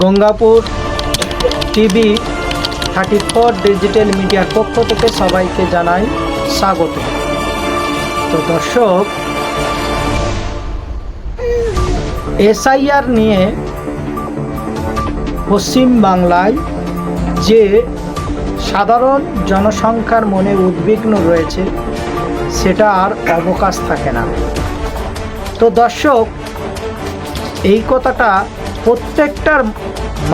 Gangapur TV thirty four digital মিডিয়ার পক্ষ থেকে সবাইকে জানাই স্বাগত। তো দর্শক, এসআইআর নিয়ে পশ্চিম বাংলায় যে সাধারণ জনসংখ্যার মনে উদ্বিগ্ন রয়েছে, সেটা আর অবকাশ থাকে না। তো দর্শক, এই কথাটা প্রত্যেকটার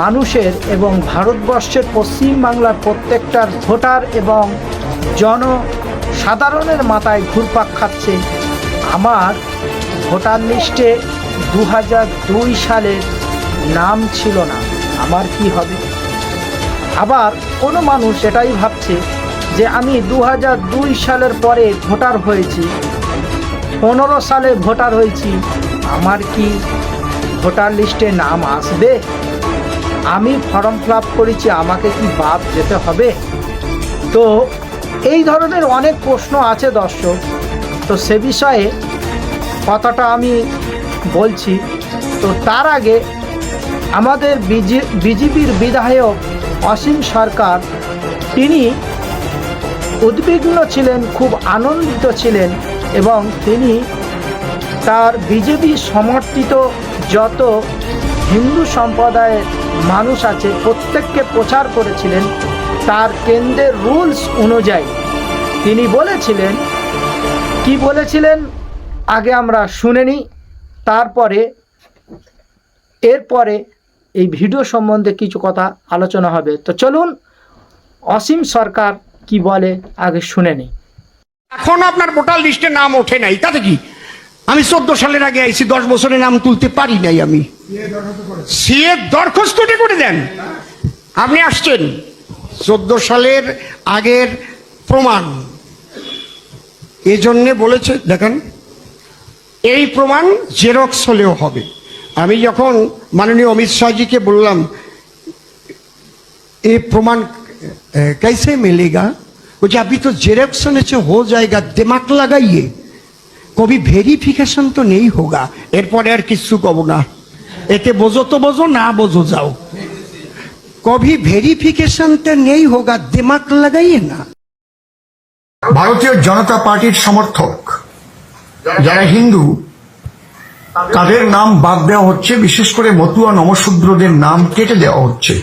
মানুষের এবং ভারতবর্ষের পশ্চিম বাংলার প্রত্যেকটার ভোটার এবং জনসাধারণের মাথায় ঘুরপাক খাচ্ছে। আমার ভোটার লিস্টে দু দুই সালের নাম ছিল না। আমার কি হবে? আবার কোনো মানুষ এটাই ভাবছে যে আমি দু দুই সালের পরে ভোটার হয়েছি, পনেরো সালে ভোটার হয়েছি। আমার কি ভোটার লিস্টে নাম আসবে? আমি ফর্ম ফিল করেছি, আমাকে কি বাদ যেতে হবে? তো এই ধরনের অনেক প্রশ্ন আছে দর্শক। তো সে বিষয়ে কথাটা আমি বলছি। তো তার আগে আমাদের বিজি, বিজেপির বিধায়ক অসীম সরকার, তিনি উদ্বিগ্ন ছিলেন, খুব আনন্দিত ছিলেন এবং তিনি তার বিজেপি সমর্থিত যত হিন্দু সম্প্রদায়ের মানুষ আছে, প্রত্যেককে প্রচার করেছিলেন তার কেন্দ্রের রুলস অনুযায়ী। তিনি বলেছিলেন, কি বলেছিলেন? আগে আমরা শুনে নিই। তারপরে, এরপরে এই ভিডিও সম্বন্ধে কিছু কথা আলোচনা হবে। তো চলুন, অসীম সরকার কি বলে আগে শুনে নিই। এখন আপনার ভোটার লিস্টে নাম ওঠে নাই, তাতে কি? আমি চোদ্দ সালের আগে আইছি দশ বছরের নাম তুলতে পারি নাই আমি সিএ দরখাস্তটি করে দেন আপনি আসছেন চোদ্দ সালের আগের প্রমাণ এজন্যে বলেছে দেখেন এই প্রমাণ জেরক্স হলেও হবে আমি যখন মাননীয় অমিত শাহজিকে বললাম ये प्रमाण अ, कैसे मिलेगा बोले अभी तो जेरोक्स होने से हो जाएगा दिमाग लगाइए কবি ভেরিফিকেশন তো নেই হোগা, এরপরে আর কিছু কব না। এতে বোঝো তো বোঝো, না বোঝো যাও। কবি ভেরিফিকেশন তো নেই হোগা, দিমাগ লাগাইয়ে না। ভারতীয় জনতা পার্টির সমর্থক, যারা হিন্দু, তাদের নাম বাদ দেওয়া হচ্ছে, বিশেষ করে মতুয়া নমশূদ্রদের নাম কেটে দেওয়া হচ্ছে।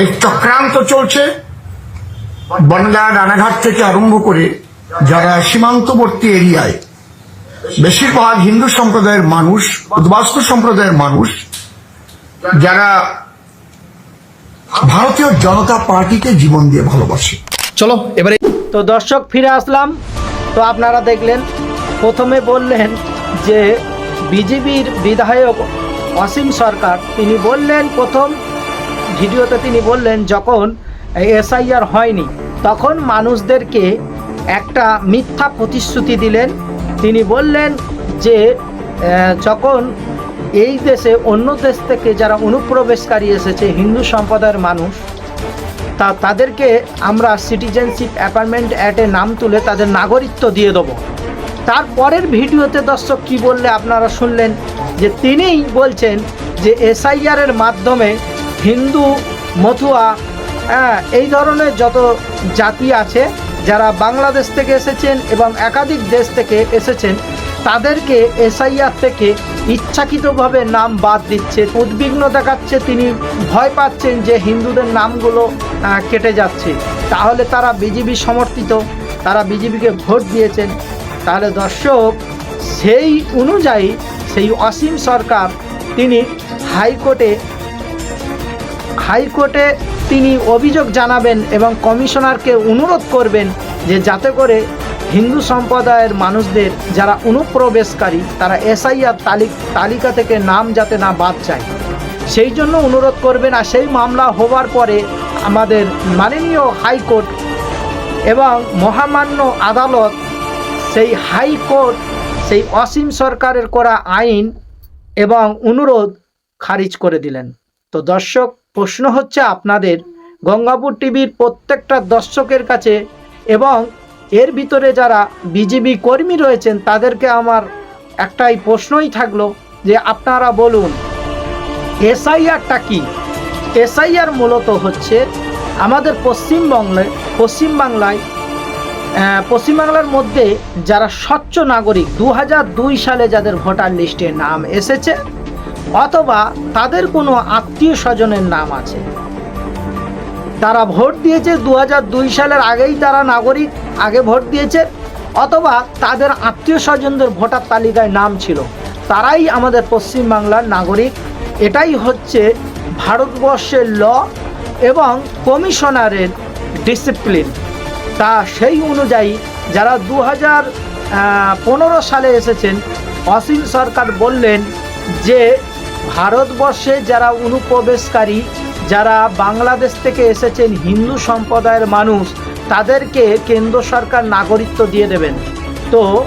এই চক্রান্ত চলছে। বনগা রানাঘাট থেকে আরম্ভ করে যারা সীমান্তবর্তী এরিয়ায় বেশিরভাগ হিন্দু সম্প্রদায়ের মানুষ উদ্বাস্তু সম্প্রদায়ের মানুষ যারা ভারতীয় জনতা পার্টিকে জীবন দিয়ে ভালোবাসে। চলো এবারে তো দর্শক ফিরে আসলাম। তো আপনারা দেখলেন প্রথমে বললেন যে বিজেপির বিধায়ক অসীম সরকার। তিনি বললেন প্রথম ভিডিওতে তিনি বললেন যখন এসআইআর হয়নি তখন মানুষদেরকে একটা মিথ্যা প্রতিশ্রুতি দিলেন তিনি বললেন যে যখন এই দেশে অন্য দেশ থেকে যারা অনুপ্রবেশকারী এসেছে হিন্দু সম্প্রদায়ের মানুষ তা তাদেরকে আমরা সিটিজেনশিপ অ্যাপার্টমেন্ট অ্যাটে নাম তুলে তাদের নাগরিকত্ব দিয়ে দেবো। তারপরের ভিডিওতে দর্শক কি বললে আপনারা শুনলেন যে তিনিই বলছেন যে এসআইআর এর মাধ্যমে হিন্দু মথুয়া হ্যাঁ, এই ধরনের যত জাতি আছে যারা বাংলাদেশ থেকে এসেছেন এবং একাধিক দেশ থেকে এসেছেন, তাদেরকে এসআইআর থেকে ইচ্ছাকৃতভাবে নাম বাদ দিচ্ছে, উদ্বিগ্ন দেখাচ্ছে, তিনি ভয় পাচ্ছেন যে হিন্দুদের নামগুলো কেটে যাচ্ছে। তাহলে তারা বিজেপি সমর্থিত, তারা বিজেপিকে ভোট দিয়েছেন। তাহলে দর্শক, সেই অনুযায়ী সেই অসীম সরকার, তিনি হাইকোর্টে হাইকোর্টে তিনি অভিযোগ জানাবেন এবং কমিশনারকে অনুরোধ করবেন যে যাতে করে হিন্দু সম্প্রদায়ের মানুষদের যারা অনুপ্রবেশকারী, তারা এসআইআর তালিক, তালিকা থেকে নাম যাতে না বাদ যায়। সেই জন্য অনুরোধ করবেন আর সেই মামলা হওয়ার পরে আমাদের মাননীয় হাইকোর্ট এবং মহামান্য আদালত সেই হাইকোর্ট, সেই অসীম সরকারের করা আইন এবং অনুরোধ খারিজ করে দিলেন। তো দর্শক, প্রশ্ন হচ্ছে আপনাদের, গঙ্গাপুর টিভির প্রত্যেকটা দর্শকের কাছে এবং এর ভিতরে যারা বিজেপি কর্মী রয়েছেন, তাদেরকে আমার একটাই প্রশ্নই থাকল যে আপনারা বলুন, এসআইআরটা কি? এসআইআর মূলত হচ্ছে আমাদের পশ্চিমবঙ্গে পশ্চিমবাংলায় পশ্চিমবাংলার মধ্যে যারা স্বচ্ছ নাগরিক দু সালে যাদের ভোটার লিস্টে নাম এসেছে অথবা তাদের কোনো আত্মীয় স্বজনের নাম আছে। তারা ভোট দিয়েছে দু দুই সালের আগেই তারা নাগরিক, আগে ভোট দিয়েছে, অথবা তাদের আত্মীয় স্বজনদের ভোটার তালিকায় নাম ছিল। তারাই আমাদের পশ্চিমবাংলার নাগরিক। এটাই হচ্ছে ভারতবর্ষের ল এবং কমিশনারের ডিসিপ্লিন। তা সেই অনুযায়ী যারা দু হাজার পনেরো সালে এসেছেন, অসীম সরকার বললেন যে ভারতবর্ষে যারা অনুপ্রবেশকারী, যারা বাংলাদেশ থেকে এসেছেন হিন্দু সম্প্রদায়ের মানুষ, তাদেরকে কেন্দ্র সরকার নাগরিকত্ব দিয়ে দেবেন। তো,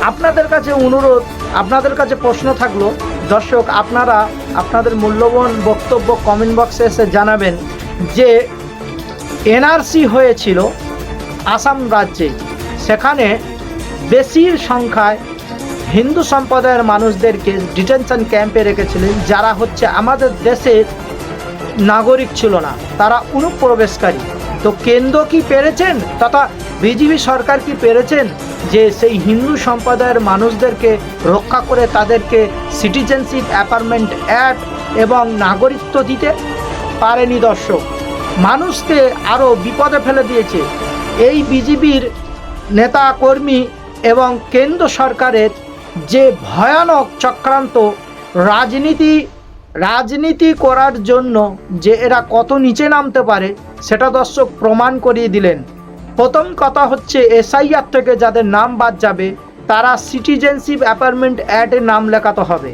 আপনাদের কাছে অনুরোধ, আপনাদের কাছে প্রশ্ন থাকল, দর্শক, আপনারা আপনাদের মূল্যবান বক্তব্য কমেন্ট বক্সে এসে জানাবেন যে, এনআরসি হয়েছিল আসাম রাজ্যে। সেখানে বেশির সংখ্যায় হিন্দু সম্প্রদায়ের মানুষদেরকে ডিটেনশন ক্যাম্পে রেখেছিলেন, যারা হচ্ছে আমাদের দেশের নাগরিক ছিল না, তারা অনুপ্রবেশকারী। তো কেন্দ্র কি পেরেছেন তথা বিজেপি সরকার কি পেরেছেন যে সেই হিন্দু সম্প্রদায়ের মানুষদেরকে রক্ষা করে তাদেরকে সিটিজেনশিপ অ্যাপার্টমেন্ট অ্যাড এবং নাগরিকত্ব দিতে পারেনি দর্শক? মানুষকে আরও বিপদে ফেলে দিয়েছে। এই বিজেপির নেতা কর্মী এবং কেন্দ্র সরকারের যে ভয়ানক চক্রান্ত রাজনীতি রাজনীতি করার জন্য যে এরা কত নিচে নামতে পারে, সেটা দর্শক প্রমাণ করিয়ে দিলেন। প্রথম কথা হচ্ছে এসআইআর থেকে যাদের নাম বাদ যাবে, তারা সিটিজেনশিপ অ্যাপার্টমেন্ট অ্যাডে নাম লেখাতে হবে।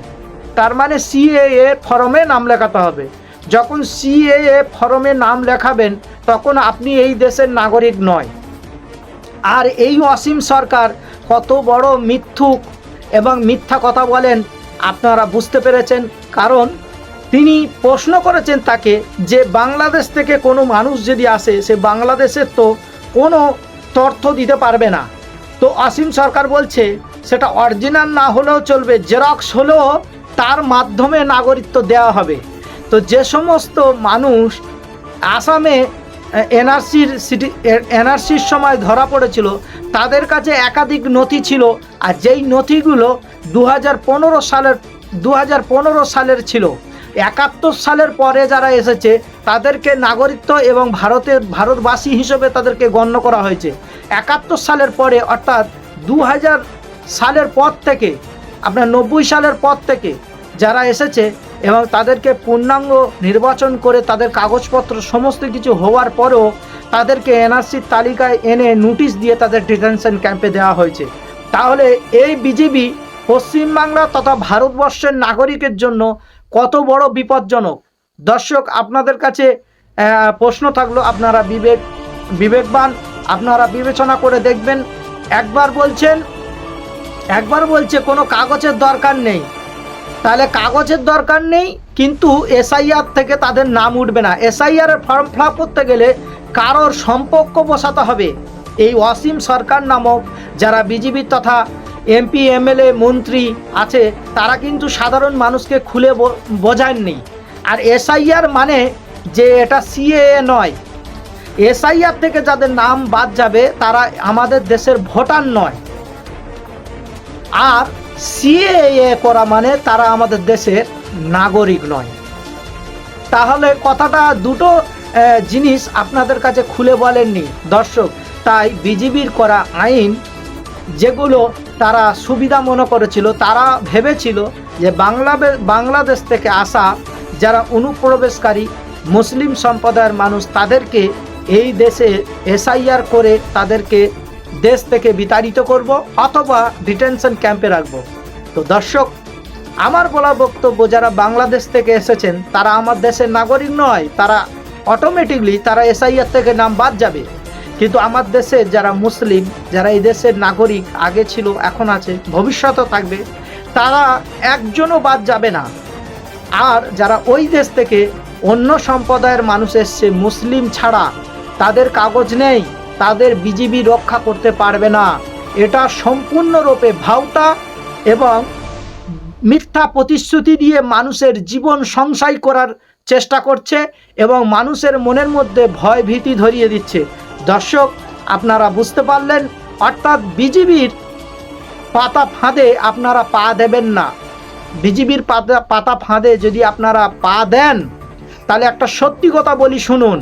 তার মানে সিএএ ফরমে নাম লেখাতে হবে। যখন সিএএ ফরমে নাম লেখাবেন, তখন আপনি এই দেশের নাগরিক নয়। আর এই অসীম সরকার কত বড় মিথ্যুক এবং মিথ্যা কথা বলেন, আপনারা বুঝতে পেরেছেন। কারণ তিনি প্রশ্ন করেছেন তাকে যে বাংলাদেশ থেকে কোনো মানুষ যদি আসে, সে বাংলাদেশের তো কোনো তথ্য দিতে পারবে না। তো অসীম সরকার বলছে, সেটা অরিজিনাল না হলেও চলবে, জেরক্স হলেও তার মাধ্যমে নাগরিকত্ব দেওয়া হবে। তো যে সমস্ত মানুষ আসামে এনআরসির সিটি এনআরসির সময় ধরা পড়েছিল, তাদের কাছে একাধিক নথি ছিল, আর যেই নথিগুলো দু হাজার পনেরো সালের দু হাজার পনেরো সালের ছিল, একাত্তর সালের পরে যারা এসেছে, তাদেরকে নাগরিকত্ব এবং ভারতের ভারতবাসী হিসেবে তাদেরকে গণ্য করা হয়েছে। একাত্তর সালের পরে, অর্থাৎ দু হাজার সালের পর থেকে, আপনার নব্বই সালের পর থেকে যারা এসেছে এবং তাদেরকে পূর্ণাঙ্গ নির্বাচন করে তাদের কাগজপত্র সমস্ত কিছু হওয়ার পরেও তাদেরকে এনআরসির তালিকায় এনে নোটিশ দিয়ে তাদের ডিটেনশন ক্যাম্পে দেওয়া হয়েছে। তাহলে এই বিজেপি পশ্চিমবাংলা তথা ভারতবর্ষের নাগরিকের জন্য কত বড় বিপজ্জনক? দর্শক, আপনাদের কাছে প্রশ্ন থাকল, আপনারা বিবেক, বিবেকবান, আপনারা বিবেচনা করে দেখবেন। একবার বলছেন, একবার বলছে কোনো কাগজের দরকার নেই। তাহলে কাগজের দরকার নেই, কিন্তু এসআইআর থেকে তাদের নাম উঠবে না। এসআইআর এর ফর্ম ফিল করতে গেলে কারোর সম্পর্ক বসাতে হবে। এই অসীম সরকার নামক যারা বিজেপি তথা এমপি এমএলএ মন্ত্রী আছে, তারা কিন্তু সাধারণ মানুষকে খুলে বোঝাননি। আর এসআইআর মানে যে এটা সিএএ নয়। এসআইআর থেকে যাদের নাম বাদ যাবে, তারা আমাদের দেশের ভোটার নয়। আর সিএএ করা মানে তারা আমাদের দেশের নাগরিক নয়। তাহলে কথাটা দুটো জিনিস আপনাদের কাছে খুলে বলেননি। দর্শক, তাই বিজিবির করা আইন যেগুলো তারা সুবিধা মনে করেছিল, তারা ভেবেছিল যে বাংলাদেশ বাংলাদেশ থেকে আসা যারা অনুপ্রবেশকারী মুসলিম সম্প্রদায়ের মানুষ, তাদেরকে এই দেশে এসআইআর করে তাদেরকে দেশ থেকে বিতাড়িত করব অথবা ডিটেনশন ক্যাম্পে রাখব। তো দর্শক, আমার বলা বক্তব্য, যারা বাংলাদেশ থেকে এসেছেন, তারা আমার দেশের নাগরিক নয়, তারা অটোমেটিকলি তারা এসআইআর থেকে নাম বাদ যাবে। কিন্তু আমার দেশের যারা মুসলিম, যারা এই দেশের নাগরিক, আগে ছিল, এখন আছে, ভবিষ্যতেও থাকবে, তারা একজনও বাদ যাবে না। আর যারা ওই দেশ থেকে অন্য সম্প্রদায়ের মানুষ এসছে, মুসলিম ছাড়া, তাদের কাগজ নেই। তাদের বিজিবি রক্ষা করতে পারবে না। এটা সম্পূর্ণরূপে ভাওতা এবং মিথ্যা প্রতিশ্রুতি দিয়ে মানুষের জীবন সংশয় করার চেষ্টা করছে এবং মানুষের মনের মধ্যে ভয় ভীতি ধরিয়ে দিচ্ছে। দর্শক, আপনারা বুঝতে পারলেন, অর্থাৎ বিজিবির পাতা ফাঁদে আপনারা পা দেবেন না। বিজিবির পাতা পাতা ফাঁদে যদি আপনারা পা দেন, তাহলে একটা সত্যি কথা বলি শুনুন।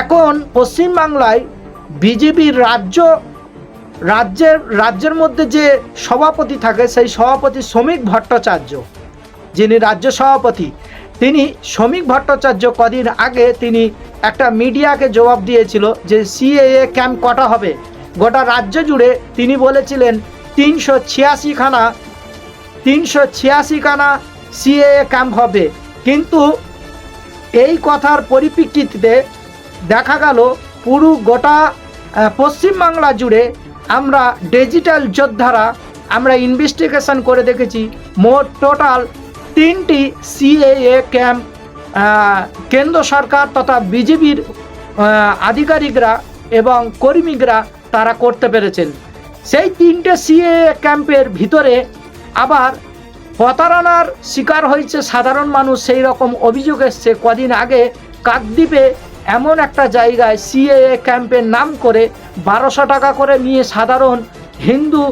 এখন পশ্চিমবাংলায় বিজেপির রাজ্য, রাজ্যের রাজ্যের মধ্যে যে সভাপতি থাকে, সেই সভাপতি শ্রমিক ভট্টাচার্য, যিনি রাজ্য সভাপতি, তিনি শ্রমিক ভট্টাচার্য কদিন আগে তিনি একটা মিডিয়াকে জবাব দিয়েছিল যে সিএএ ক্যাম্প কটা হবে। গোটা রাজ্য জুড়ে তিনি বলেছিলেন, তিনশো ছিয়াশিখানা তিনশো ছিয়াশিখানা সিএএ ক্যাম্প হবে। কিন্তু এই কথার পরিপ্রেক্ষিতে দেখা গেল পুরো গোটা পশ্চিমবাংলা জুড়ে আমরা ডিজিটাল যোদ্ধারা আমরা ইনভেস্টিগেশন করে দেখেছি। মোট টোটাল তিনটি সিএএ ক্যাম্প কেন্দ্র সরকার তথা বিজেপির আধিকারিকরা এবং কর্মীরা তারা করতে পেরেছেন। সেই তিনটে সিএএ ক্যাম্পের ভিতরে আবার প্রতারণার শিকার হয়েছে সাধারণ মানুষ, সেই রকম অভিযোগ এসছে। কদিন আগে কাকদ্বীপে এমন একটা জায়গায় সিএএ ক্যাম্পের নাম করে বারোশো টাকা করে নিয়ে সাধারণ হিন্দু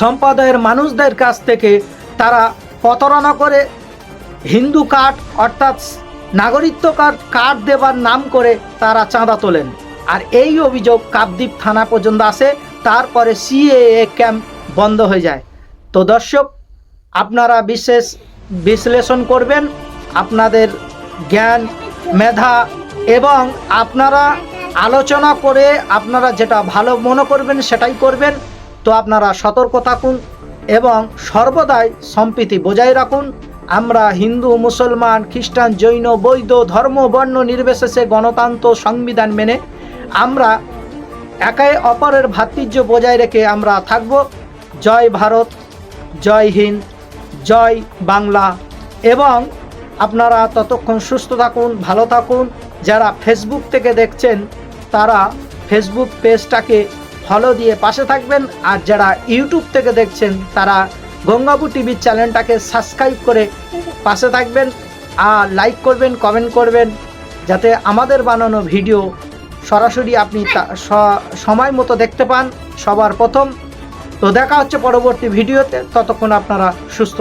সম্প্রদায়ের মানুষদের কাছ থেকে তারা প্রতারণা করে হিন্দু কার্ড অর্থাৎ নাগরিকত্ব কার্ড কার্ড দেবার নাম করে তারা চাঁদা তোলেন। আর এই অভিযোগ কাকদ্বীপ থানা পর্যন্ত আসে, তারপরে সিএএ ক্যাম্প বন্ধ হয়ে যায়। তো দর্শক, আপনারা বিশেষ বিশ্লেষণ করবেন, আপনাদের জ্ঞান, মেধা এবং আপনারা আলোচনা করে আপনারা যেটা ভালো মনে করবেন সেটাই করবেন। তো আপনারা সতর্ক থাকুন এবং সর্বদাই সম্প্রীতি বজায় রাখুন। আমরা হিন্দু, মুসলমান, খ্রিস্টান, জৈন বৈধ ধর্ম, বর্ণ নির্বিশেষে গণতন্ত্র, সংবিধান মেনে আমরা একে অপরের ভ্রাতৃত্ব বজায় রেখে আমরা থাকব। জয় ভারত, জয় হিন্দ, জয় বাংলা। এবং আপনারা ততক্ষণ সুস্থ থাকুন, ভালো থাকুন। যারা ফেসবুক থেকে দেখছেন, তারা ফেসবুক পেজটাকে ফলো দিয়ে পাশে থাকবেন। আর যারা ইউটিউব থেকে দেখছেন, তারা গঙ্গাবু টিভির চ্যানেলটাকে সাবস্ক্রাইব করে পাশে থাকবেন। আর লাইক করবেন কমেন্ট করবেন, যাতে আমাদের বানানো ভিডিও সরাসরি আপনি সময় মতো দেখতে পান। সবার প্রথম। তো দেখা হচ্ছে পরবর্তী ভিডিওতে ততক্ষণ আপনারা সুস্থ